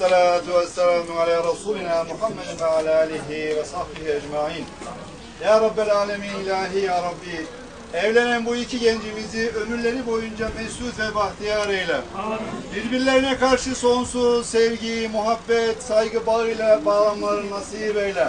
salatu ve selamu ala Resulina Muhammedin ve ala alihi ve sahbihi ecmain. Ya Rabbel Alemin ilahi ya Rabbi. Evlenen bu iki gencimizi ömürleri boyunca mesut ve bahtiyar eyle. Birbirlerine karşı sonsuz sevgi, muhabbet, saygı bağıyla bağlanmaları nasip eyle.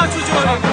下次就要